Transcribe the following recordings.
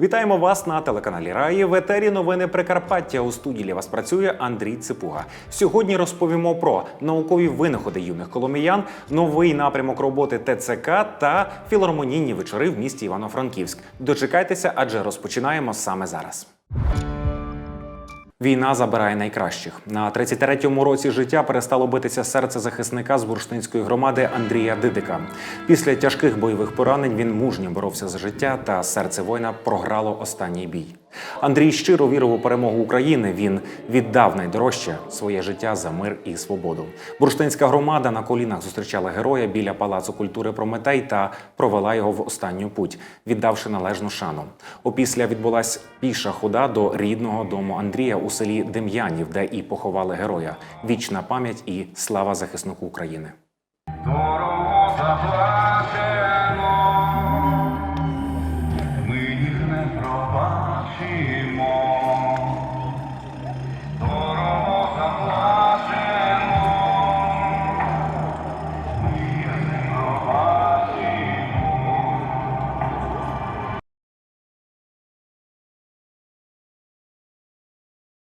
Вітаємо вас на телеканалі Раї. В етері новини Прикарпаття. У студії для вас працює Андрій Ципуга. Сьогодні розповімо про наукові винаходи юних коломіян, новий напрямок роботи ТЦК та філармонійні вечори в місті Івано-Франківськ. Дочекайтеся, адже розпочинаємо саме зараз. Війна забирає найкращих. На 33-му році життя перестало битися серце захисника з бурштинської громади Андрія Дидика. Після тяжких бойових поранень він мужньо боровся за життя, та серце воїна програло останній бій. Андрій щиро вірив у перемогу України. Він віддав найдорожче своє життя за мир і свободу. Бурштинська громада на колінах зустрічала героя біля палацу культури Прометей та провела його в останню путь, віддавши належну шану. Опісля відбулась піша хода до рідного дому Андрія у селі Дем'янів, де і поховали героя. Вічна пам'ять і слава захиснику України.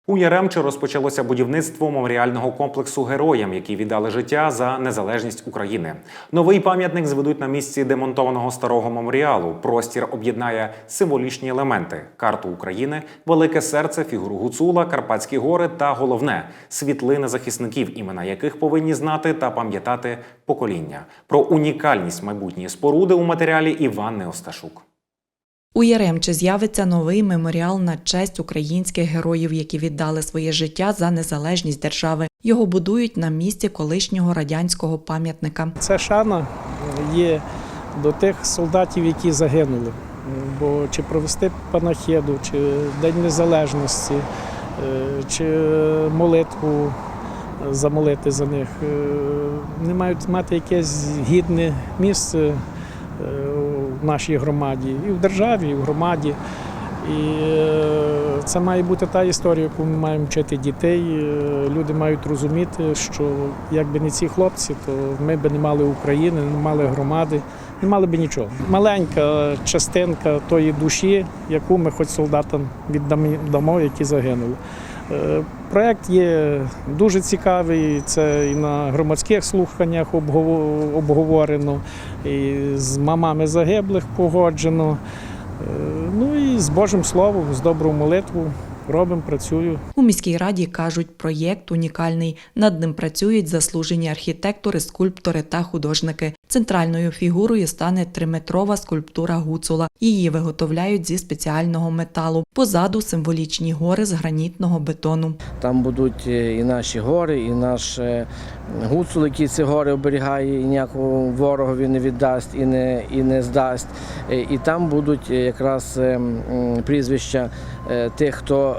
У Яремче розпочалося будівництво меморіального комплексу героям, які віддали життя за незалежність України. Новий пам'ятник зведуть на місці демонтованого старого меморіалу. Простір об'єднає символічні елементи: карту України, велике серце, фігуру Гуцула, Карпатські гори та головне світлини захисників, імена яких повинні знати та пам'ятати покоління. Про унікальність майбутньої споруди у матеріалі Іван Осташук. У Яремче з'явиться новий меморіал на честь українських героїв, які віддали своє життя за незалежність держави. Його будують на місці колишнього радянського пам'ятника. Це шана є до тих солдатів, які загинули. Бо чи провести панахіду, чи День Незалежності, е, чи молитву замолити за них, е, вони мають мати якесь гідне місце е, в нашій громаді, і в державі, і в громаді. І е, це має бути та історія, яку ми маємо вчити дітей. Е, Люди мають розуміти, що якби не ці хлопці, то ми б не мали України, не мали громади, не мали б нічого. Маленька частинка тої душі, яку ми хоч солдатам віддамо, які загинули. Е, Проект є дуже цікавий. Це і на громадських слуханнях обговорено, і з мамами загиблих погоджено. Е, Ну і з Божим Словом, з доброю молитвою робимо, працюю. У міській раді кажуть, проєкт унікальний. Над ним працюють заслужені архітектори, скульптори та художники. Центральною фігурою стане триметрова скульптура гуцула. Її виготовляють зі спеціального металу. Позаду символічні гори з гранітного бетону. Там будуть е, і наші гори, і наш е, гуцул, який ці гори оберігає, і ніякого ворогові не віддасть і не, і не здасть. Е, І там будуть якраз е, прізвища тих, хто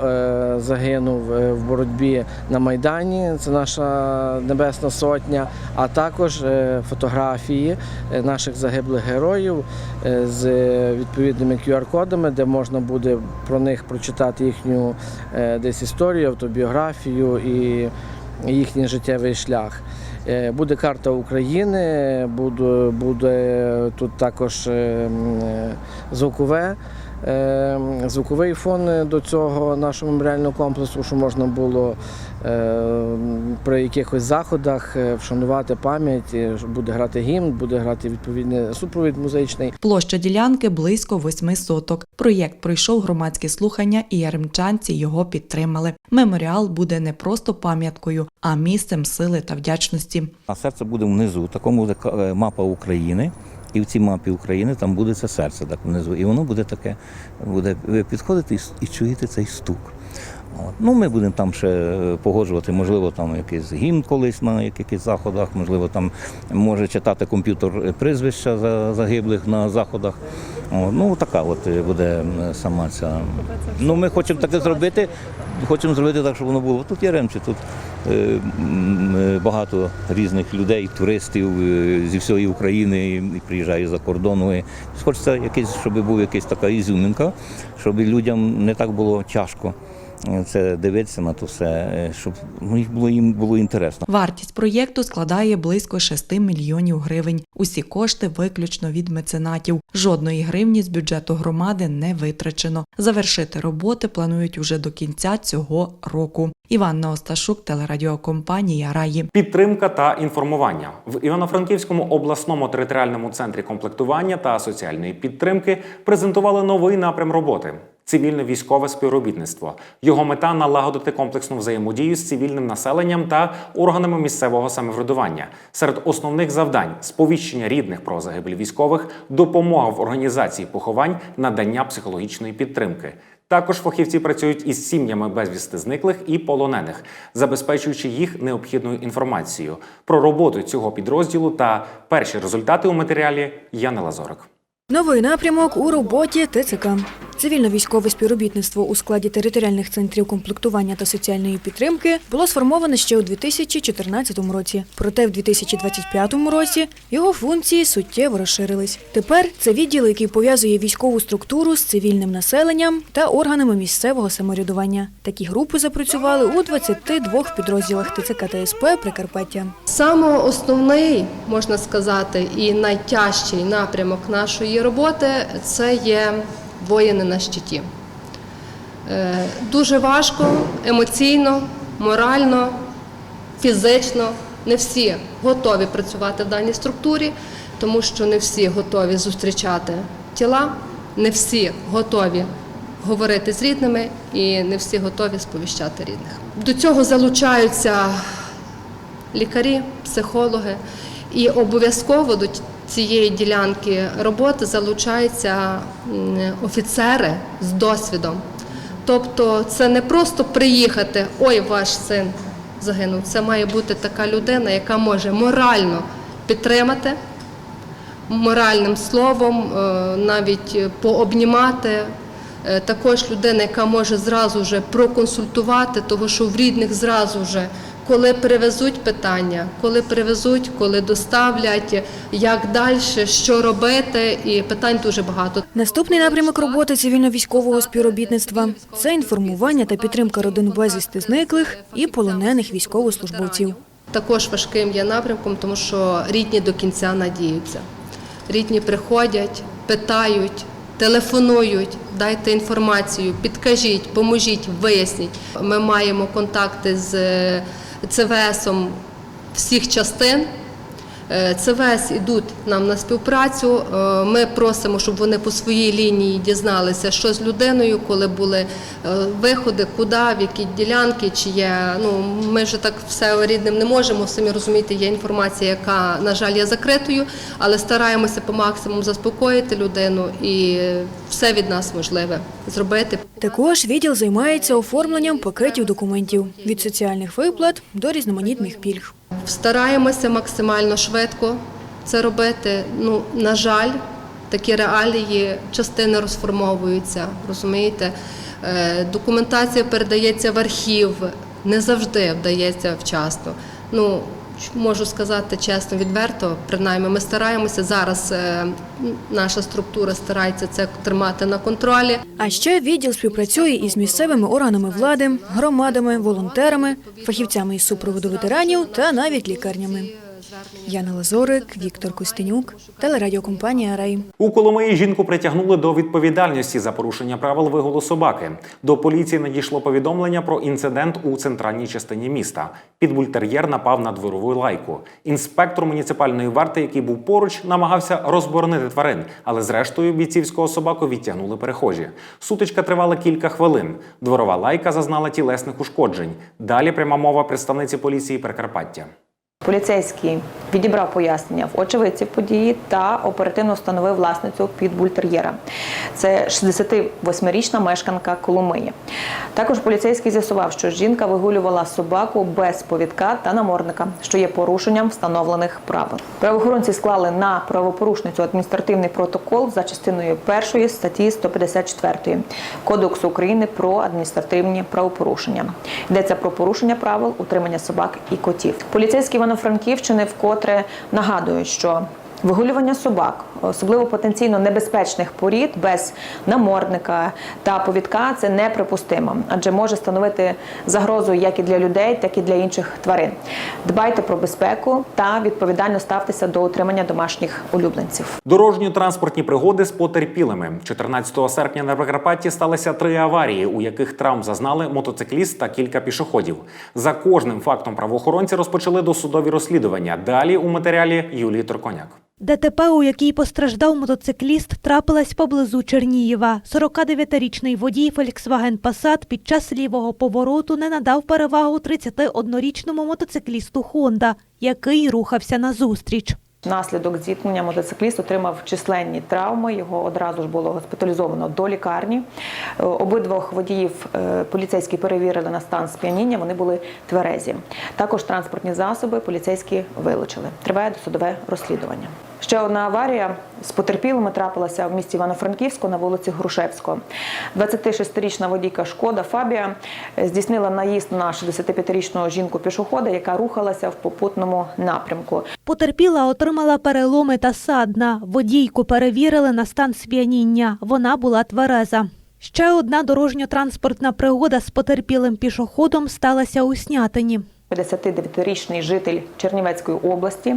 загинув е, в боротьбі на Майдані. Це наша Небесна Сотня, а також е, фотографії е, наших загиблих героїв е, з е, відповідними QR-кодами, де можна буде про них прочитати їхню е, десь історію, автобіографію і їхній життєвий шлях. Е, Буде карта України, буде, буде тут також е, м, е, звукове. Е, Звуковий фон до цього нашого меморіального комплексу, що можна було е, при якихось заходах е, вшанувати пам'ять, е, буде грати гімн, буде грати відповідний супровід музичний. Площа ділянки близько восьми соток. Проєкт пройшов громадські слухання, і яремчанці його підтримали. Меморіал буде не просто пам'яткою, а місцем сили та вдячності. А серце буде внизу. Такому буде е, мапа України. І в цій мапі України там буде це серце так внизу. І воно буде таке, буде ви підходите і, чуєте цей стук. От. Ну, ми будемо там ще е, погоджувати, можливо, там якийсь гімн колись на якихось заходах, можливо, там може читати комп'ютер е, прізвища за- загиблих на заходах. Ну, така от буде сама ця. Ну, ми хочемо таке зробити, хочемо зробити так, щоб воно було. Тут Яремче, тут е, е, багато різних людей, туристів е, зі всієї України і приїжджає за кордону. Хочеться якийсь, щоб був якась така ізюминка, щоб людям не так було тяжко. Це дивитися на то все, е, щоб ну, їх було їм було інтересно. Вартість проєкту складає близько 6 мільйонів гривень. Усі кошти виключно від меценатів. Жодної гривні з бюджету громади не витрачено. Завершити роботи планують уже до кінця цього року. Іванна Осташук, телерадіокомпанія Раї. Підтримка та інформування в Івано-Франківському обласному територіальному центрі комплектування та соціальної підтримки презентували новий напрям роботи. Цивільно-військове співробітництво. Його мета налагодити комплексну взаємодію з цивільним населенням та органами місцевого самоврядування. Серед основних завдань сповіщення рідних про загибель військових, допомога в організації поховань, надання психологічної підтримки. Також фахівці працюють із сім'ями безвісти зниклих і полонених, забезпечуючи їх необхідною інформацією про роботу цього підрозділу та перші результати у матеріалі Яни Лазорик. Новий напрямок у роботі ТЦК. Цивільно-військове співробітництво у складі територіальних центрів комплектування та соціальної підтримки було сформоване ще у 2014 році. Проте в 2025 році його функції суттєво розширились. Тепер це відділ, який пов'язує військову структуру з цивільним населенням та органами місцевого самоврядування. Такі групи запрацювали у 22 підрозділах ТЦК та СП Прикарпаття. Саме основний, можна сказати, і найтяжчий напрямок нашої роботи це є воїни на щиті. Е, Дуже важко емоційно, морально, фізично. Не всі готові працювати в даній структурі, тому що не всі готові зустрічати тіла, не всі готові говорити з рідними і не всі готові сповіщати рідних. До цього залучаються лікарі, психологи. І обов'язково до цієї ділянки роботи залучаються офіцери з досвідом. Тобто це не просто приїхати, ой, ваш син загинув. Це має бути така людина, яка може морально підтримати, моральним словом, е, навіть пообнімати. Е, Також людина, яка може зразу вже проконсультувати, того що в рідних зразу вже, коли перевезуть питання, коли перевезуть, коли доставлять, як далі, що робити, і питань дуже багато. Наступний напрямок роботи цивільно-військового співробітництва це інформування та підтримка родин безвісти зниклих і полонених військовослужбовців. Також важким є напрямком, тому що рідні до кінця надіються. Рідні приходять, питають, телефонують, дайте інформацію, підкажіть, поможіть, виясніть. Ми маємо контакти з ЦВСом всіх частин. Е, ЦВС ідуть нам на співпрацю. Е, Ми просимо, щоб вони по своїй лінії дізналися, що з людиною, коли були е, виходи, куди, в які ділянки, чи є. Ну ми вже так все рідним не можемо. Самі розумієте, є інформація, яка на жаль є закритою, але стараємося по максимуму заспокоїти людину і все від нас можливе зробити. Також відділ займається оформленням пакетів документів від соціальних виплат до різноманітних пільг. Стараємося максимально швидко це робити. Ну, на жаль, такі реалії частини розформовуються, розумієте? Е, Документація передається в архів, не завжди вдається вчасно. Ну, можу сказати чесно, відверто, принаймні ми стараємося зараз. е, Наша структура старається це тримати на контролі. А ще відділ співпрацює із місцевими органами влади, громадами, волонтерами, фахівцями із супроводу ветеранів та навіть лікарнями. Яна Лазорик, Віктор Костенюк, телерадіокомпанія Рай. У Коломиї жінку притягнули до відповідальності за порушення правил вигулу собаки. До поліції надійшло повідомлення про інцидент у центральній частині міста. Підбультер'єр напав на дворову лайку. Інспектор муніципальної варти, який був поруч, намагався розборонити тварин, але зрештою бійцівського собаку відтягнули перехожі. Сутичка тривала кілька хвилин. Дворова лайка зазнала тілесних ушкоджень. Далі пряма мова представниці поліції Прикарпаття. Поліцейський відібрав пояснення в очевидців події та оперативно встановив власницю підбультер'єра. Це 68-річна мешканка Коломиї. Також поліцейський з'ясував, що жінка вигулювала собаку без повідка та намордника, що є порушенням встановлених правил. Правоохоронці склали на правопорушницю адміністративний протокол за частиною першої статті 154 Кодексу України про адміністративні правопорушення. Йдеться про порушення правил утримання собак і котів. Поліцейські Івано-Франківщини вкотре нагадують, що Вигулювання собак, особливо потенційно небезпечних порід без намордника та повідка, це неприпустимо, адже може становити загрозу як і для людей, так і для інших тварин. Дбайте про безпеку та відповідально ставтеся до утримання домашніх улюбленців. Дорожньо-транспортні пригоди з потерпілими 14 серпня на Прикарпатті сталися три аварії, у яких травм зазнали мотоцикліст та кілька пішоходів. За кожним фактом правоохоронці розпочали досудові розслідування. Далі у матеріалі Юлії Торконяк. ДТП, у якій постраждав мотоцикліст, трапилась поблизу Чернієва. 49-річний водій Volkswagen Passat під час лівого повороту не надав перевагу 31-річному мотоциклісту Honda, який рухався назустріч. Внаслідок зіткнення мотоцикліст отримав численні травми. Його одразу ж було госпіталізовано до лікарні. Е, Обидвох водіїв е, поліцейські перевірили на стан сп'яніння. Вони були тверезі. Також транспортні засоби поліцейські вилучили. Триває досудове розслідування. Ще одна аварія з потерпілими трапилася в місті Івано-Франківську на вулиці Грушевського. 26-річна водійка Шкода Фабія здійснила наїзд на 65-річного жінку пішохода, яка рухалася в попутному напрямку. Потерпіла отримала переломи та садна. Водійку перевірили на стан сп'яніння. Вона була твереза. Ще одна дорожньо-транспортна пригода з потерпілим пішоходом сталася у Снятині. 59-річний житель Чернівецької області,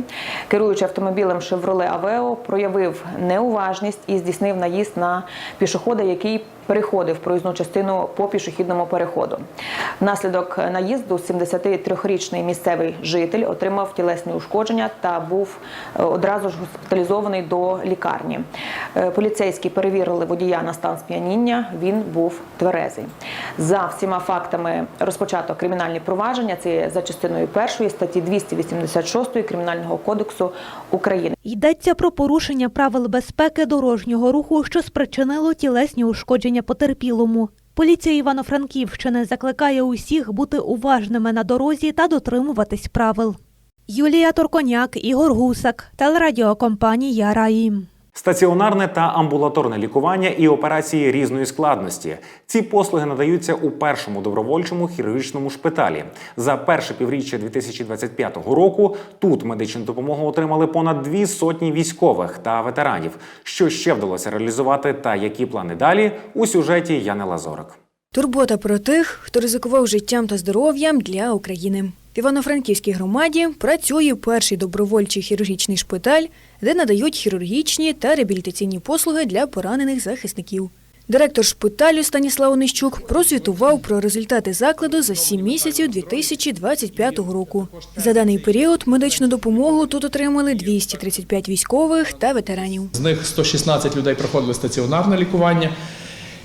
керуючи автомобілем Chevrolet Aveo, проявив неуважність і здійснив наїзд на пішохода, який переходив проїзну частину по пішохідному переходу. Внаслідок наїзду 73-річний місцевий житель отримав тілесні ушкодження та був е, одразу ж госпіталізований до лікарні. Е, Поліцейські перевірили водія на стан сп'яніння. Він був тверезий. За всіма фактами розпочато кримінальні провадження. Це за частиною першої статті 286 Кримінального кодексу України. Йдеться про порушення правил безпеки дорожнього руху, що спричинило тілесні ушкодження потерпілому. Поліція Івано-Франківщини закликає усіх бути уважними на дорозі та дотримуватись правил. Юлія Торконяк, Ігор Гусак, телерадіокомпанія Раїм. Стаціонарне та амбулаторне лікування і операції різної складності. Ці послуги надаються у першому добровольчому хірургічному шпиталі. За перше півріччя 2025 року тут медичну допомогу отримали понад дві сотні військових та ветеранів. Що ще вдалося реалізувати та які плани далі у сюжеті Яни Лазорик. Турбота про тих, хто ризикував життям та здоров'ям для України. В Івано-Франківській громаді працює перший добровольчий хірургічний шпиталь, де надають хірургічні та реабілітаційні послуги для поранених захисників. Директор шпиталю Станіслав Онищук просвітував про результати закладу за 7 місяців 2025 року. За даний період медичну допомогу тут отримали 235 військових та ветеранів. З них 116 людей проходили стаціонарне лікування,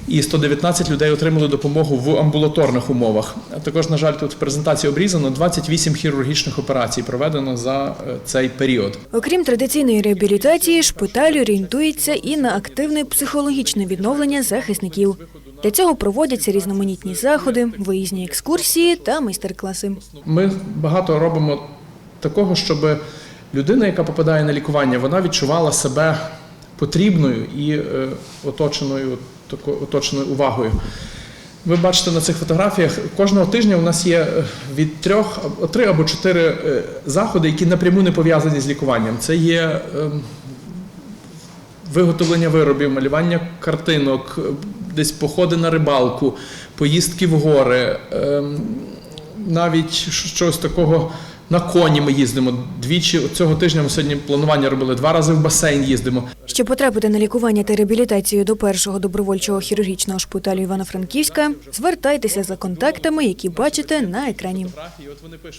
і 119 людей отримали допомогу в амбулаторних умовах. А Також, на жаль, тут в презентації обрізано 28 хірургічних операцій проведено за е, цей період. Окрім традиційної реабілітації, шпиталь орієнтується і на активне психологічне відновлення захисників. Для цього проводяться різноманітні заходи, виїзні екскурсії та майстер-класи. Ми багато робимо такого, щоб людина, яка попадає на лікування, вона відчувала себе потрібною і е, оточеною, тако, оточеною увагою. Ви бачите на цих фотографіях, кожного тижня у нас є е, від трьох три або чотири е, заходи, які напряму не пов'язані з лікуванням. Це є ем, виготовлення виробів, малювання картинок, е, десь походи на рибалку, поїздки в гори, ем, навіть щось такого. На коні ми їздимо двічі. Цього тижня ми сьогодні планування робили два рази в басейн їздимо. Щоб потрапити на лікування та реабілітацію до першого добровольчого хірургічного шпиталю Івано-Франківська, звертайтеся за контактами, які бачите на екрані.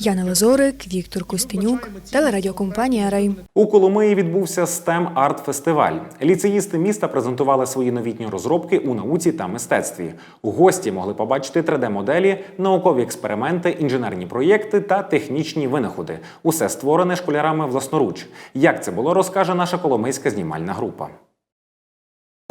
Яна Лазорик, Віктор Костенюк, телерадіокомпанія Рай. У Коломиї відбувся STEM Арт Фестиваль. Ліцеїсти міста презентували свої новітні розробки у науці та мистецтві. Гості могли побачити 3D-моделі, наукові експерименти, інженерні проєкти та технічні винаходи. Усе створене школярами власноруч. Як це було, розкаже наша коломийська знімальна група група.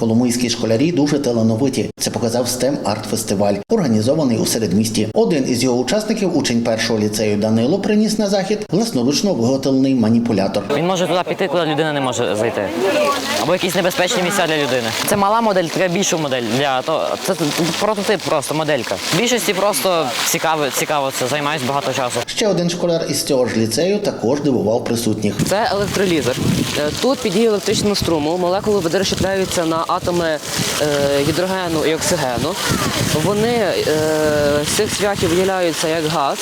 Коломийські школярі дуже талановиті. Це показав STEM арт-фестиваль, організований у середмісті. Один із його учасників, учень першого ліцею Данило, приніс на захід власноручно виготовлений маніпулятор. Він може туди піти, куди людина не може зайти. Або якісь небезпечні місця для людини. Це мала модель, треба більшу модель для того. Це прототип просто моделька. В більшості просто цікаво, цікаво це займаюсь багато часу. Ще один школяр із цього ж ліцею також дивував присутніх. Це електролізер. Е, Тут під дією електричного струму молекули води розщепляються на атоми е, гідрогену і оксигену. Вони е, з цих святів виділяються як газ.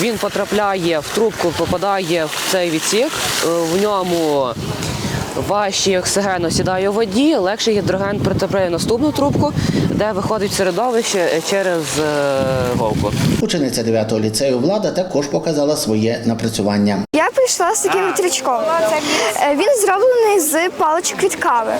Він потрапляє в трубку, попадає в цей відсік. Е, В ньому важчий оксиген осідає у воді, легший гідроген притрапляє в наступну трубку, де виходить середовище через е, голку. Учениця 9-го ліцею влада також показала своє напрацювання. Я прийшла з таким вітрячком. Е, Він зроблений з паличок від кави.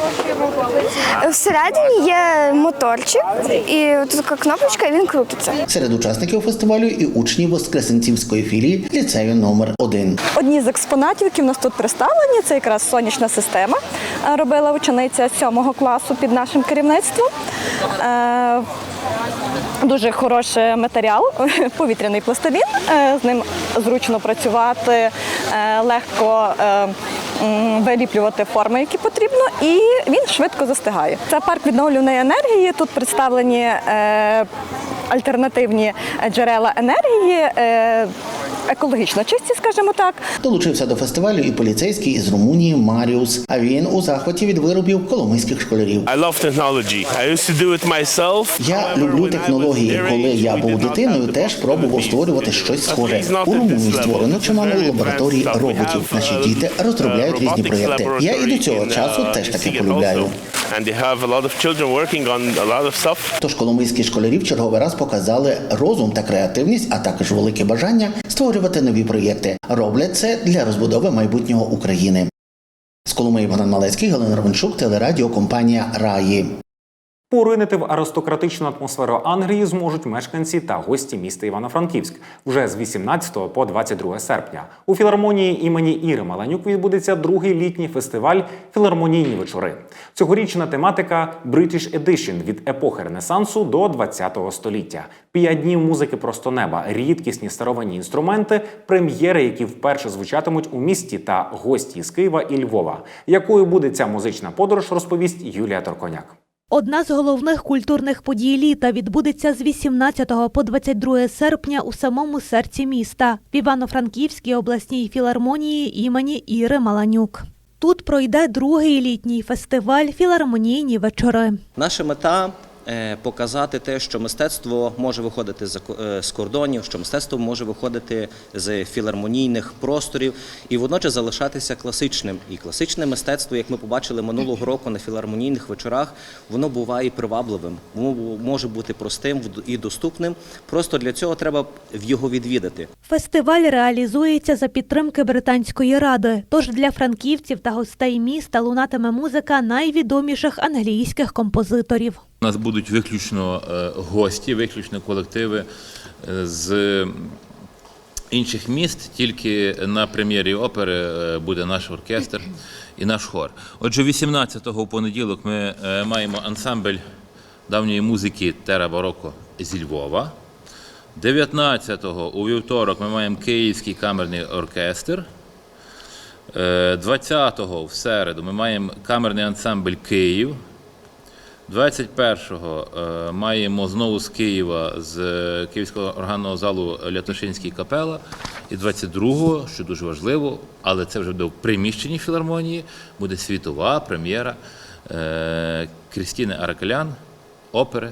Е, Всередині є моторчик, і тут така кнопочка, і він крутиться. Серед учасників фестивалю і учні Воскресенцівської філії ліцею номер 1 Одні з експонатів, які в нас тут представлені, це якраз сонячна система. Е, Робила учениця сьомого класу під нашим керівництвом. Е, Дуже хороший матеріал, повітряний пластилін. Е, З ним зручно працювати, легко виліплювати форми, які потрібно, і він швидко застигає. Це парк відновлюваної енергії. Тут представлені е, альтернативні джерела енергії. е, Екологічно чисті, скажімо так, Долучився до фестивалю і поліцейський із Румунії Маріус. А він у захваті від виробів коломийських школярів. I love technology. I used to do it myself. Я люблю технології. Коли я був дитиною, теж пробував створювати щось схоже. У Румунії створено чимало лабораторій роботів. Наші діти розробляють різні проєкти. Я і до цього часу теж таки полюбляю. Тож коломийські школярі в черговий раз показали розум та креативність, а також велике бажання створювати нові проєкти. Роблять це для розбудови майбутнього України. З Коломиї Богдан Малецький, Галина Романчук, телерадіокомпанія Раї. Поринити в аристократичну атмосферу Англії зможуть мешканці та гості міста Івано-Франківськ вже з 18 по 22 серпня. У філармонії імені Іри Маланюк відбудеться другий літній фестиваль Філармонійні вечори. Цьогорічна тематика British Edition від епохи Ренесансу до 20 століття. П'ять днів музики просто неба, рідкісні старовинні інструменти, прем'єри, які вперше звучатимуть у місті, та гості з Києва і Львова. Якою буде ця музична подорож, розповість Юлія Торконяк. Одна з головних культурних подій літа відбудеться з 18 по 22 серпня у самому серці міста в Івано-Франківській обласній філармонії імені Іри Маланюк. Тут пройде другий літній фестиваль Філармонійні вечори. Наша мета показати те, що мистецтво може виходити е, з кордонів, що мистецтво може виходити з філармонійних просторів і водночас залишатися класичним. І класичне мистецтво, як ми побачили минулого року на філармонійних вечорах, воно буває привабливим, може бути простим і доступним. Просто для цього треба його відвідати. Фестиваль реалізується за підтримки Британської ради. Тож для франківців та гостей міста лунатиме музика найвідоміших англійських композиторів. У нас будуть виключно е, гості, виключно колективи е, з інших міст. Тільки на прем'єрі опери е, буде наш оркестр і наш хор. Отже, 18-го в понеділок ми маємо ансамбль давньої музики Тера Бароко зі Львова. 19-го у вівторок ми маємо Київський камерний оркестр. Е, 20-го в середу ми маємо камерний ансамбль Київ. 21-го е, маємо знову з Києва з е, Київського органного залу Лятошинський капела. І 22-го, що дуже важливо, але це вже буде в приміщенні філармонії, буде світова прем'єра е, Крістіни Аракелян, опери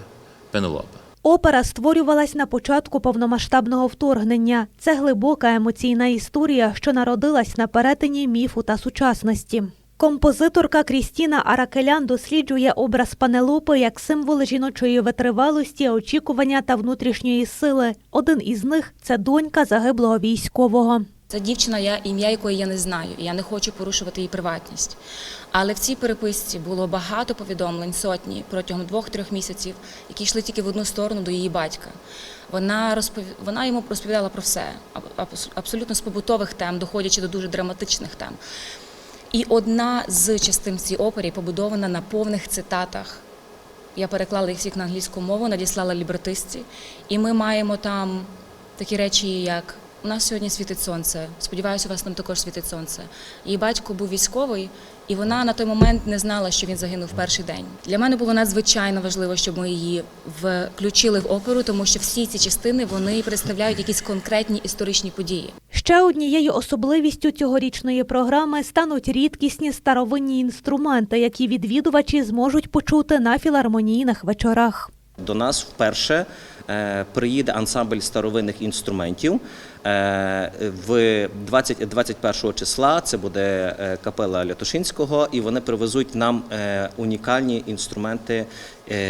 Пенелопа. Опера створювалась на початку повномасштабного вторгнення. Це глибока емоційна історія, що народилась на перетині міфу та сучасності. Композиторка Крістіна Аракелян досліджує образ Панелопи як символ жіночої витривалості, очікування та внутрішньої сили. Один із них це донька загиблого військового. Це дівчина, я ім'я якої я не знаю, і я не хочу порушувати її приватність. Але в цій переписці було багато повідомлень, сотні протягом двох-трьох місяців, які йшли тільки в одну сторону до її батька. Вона розпов... вона йому розповідала про все, аб- абсолютно з побутових тем, доходячи до дуже драматичних тем. І одна з частин цієї цій опері побудована на повних цитатах. Я переклала їх всіх на англійську мову, надіслала лібретистці, і ми маємо там такі речі, як у нас сьогодні світить сонце. Сподіваюся, у вас там також світить сонце. Її батько був військовий, і вона на той момент не знала, що він загинув в перший день. Для мене було надзвичайно важливо, щоб ми її включили в оперу, тому що всі ці частини вони представляють якісь конкретні історичні події. Ще однією особливістю цьогорічної програми стануть рідкісні старовинні інструменти, які відвідувачі зможуть почути на філармонійних вечорах. До нас вперше е, приїде ансамбль старовинних інструментів. Е, в 20, 21 числа це буде е, капела Лятошинського, і вони привезуть нам е, унікальні інструменти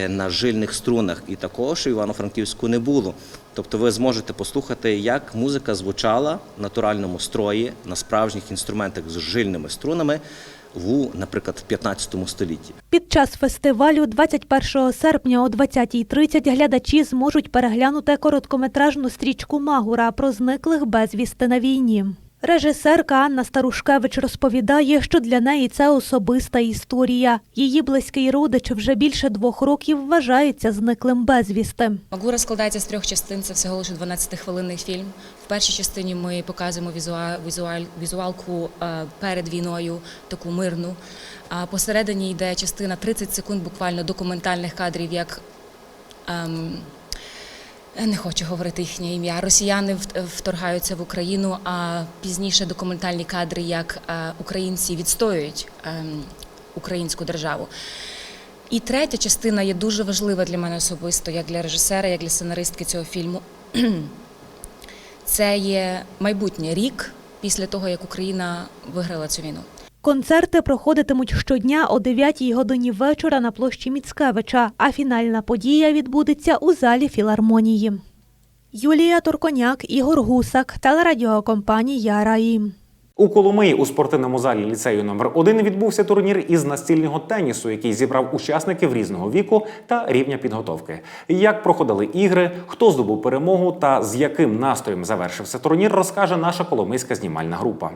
на жильних струнах. І також Івано-Франківську не було. Тобто ви зможете послухати, як музика звучала в натуральному строї на справжніх інструментах з жильними струнами в, наприклад, в 15 столітті. Під час фестивалю 21 серпня о 20.30 глядачі зможуть переглянути короткометражну стрічку Магура про зниклих безвісти на війні. Режисерка Анна Старушкевич розповідає, що для неї це особиста історія. Її близький родич вже більше двох років вважається зниклим безвісти. Магура складається з трьох частин. Це всього лише 12-хвилинний фільм. В першій частині ми показуємо візуа- візуаль, візуалку е, перед війною, таку мирну. А посередині йде частина 30 секунд, буквально документальних кадрів, як ем, не хочу говорити їхнє ім'я. Росіяни вторгаються в Україну, а пізніше документальні кадри, як е, українці відстоюють ем, українську державу. І третя частина є дуже важлива для мене особисто, як для режисера, як для сценаристки цього фільму. Це є майбутнє рік після того, як Україна виграла цю війну. Концерти проходитимуть щодня о 9 годині вечора на площі Міцкевича, а фінальна подія відбудеться у залі філармонії. Юлія Турконяк, Ігор Гусак, телерадіокомпанія Раї. У Коломиї у спортивному залі ліцею номер 1 відбувся турнір із настільного тенісу, який зібрав учасників різного віку та рівня підготовки. Як проходили ігри, хто здобув перемогу та з яким настроєм завершився турнір, розкаже наша коломийська знімальна група.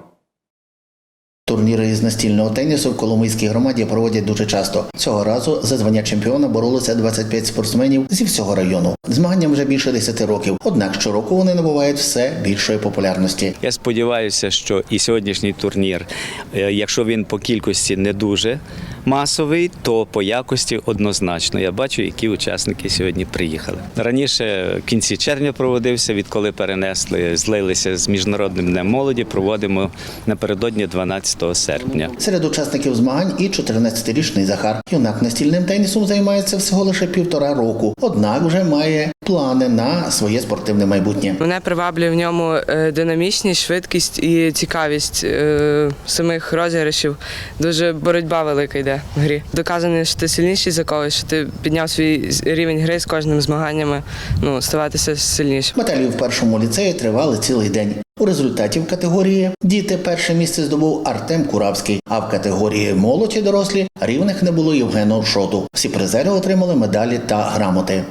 Турніри із настільного тенісу в Коломийській громаді проводять дуже часто. Цього разу за звання чемпіона боролися 25 спортсменів зі всього району. Змаганням вже більше 10 років. Однак щороку вони набувають все більшої популярності. Я сподіваюся, що і сьогоднішній турнір, е, якщо він по кількості не дуже масовий, то по якості однозначно. Я бачу, які учасники сьогодні приїхали. Раніше в кінці червня проводився, відколи перенесли, злилися з міжнародним днем молоді. Проводимо напередодні 12 серпня. Серед учасників змагань і 14-річний Захар. Юнак настільним тенісом займається всього лише півтора року, однак вже має плани на своє спортивне майбутнє. Мене приваблює в ньому е, динамічність, швидкість і цікавість е, самих розіграшів. Дуже боротьба велика йде в грі. Доказано, що ти сильніший за когось, що ти підняв свій рівень гри з кожним змаганнями, ну, ставатися сильнішим. Баталії в першому ліцеї тривали цілий день. У результаті в категорії діти перше місце здобув Артем Куравський, а в категорії молодь дорослі рівних не було Євгену Шоту. Всі призери отримали медалі та грамоти.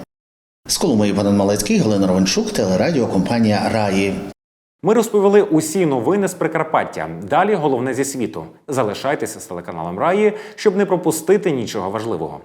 З Коломиї Богдан Малецький, Галина Ровенчук, телерадіокомпанія Раї. Ми розповіли усі новини з Прикарпаття. Далі головне зі світу. Залишайтеся з телеканалом Раї, щоб не пропустити нічого важливого.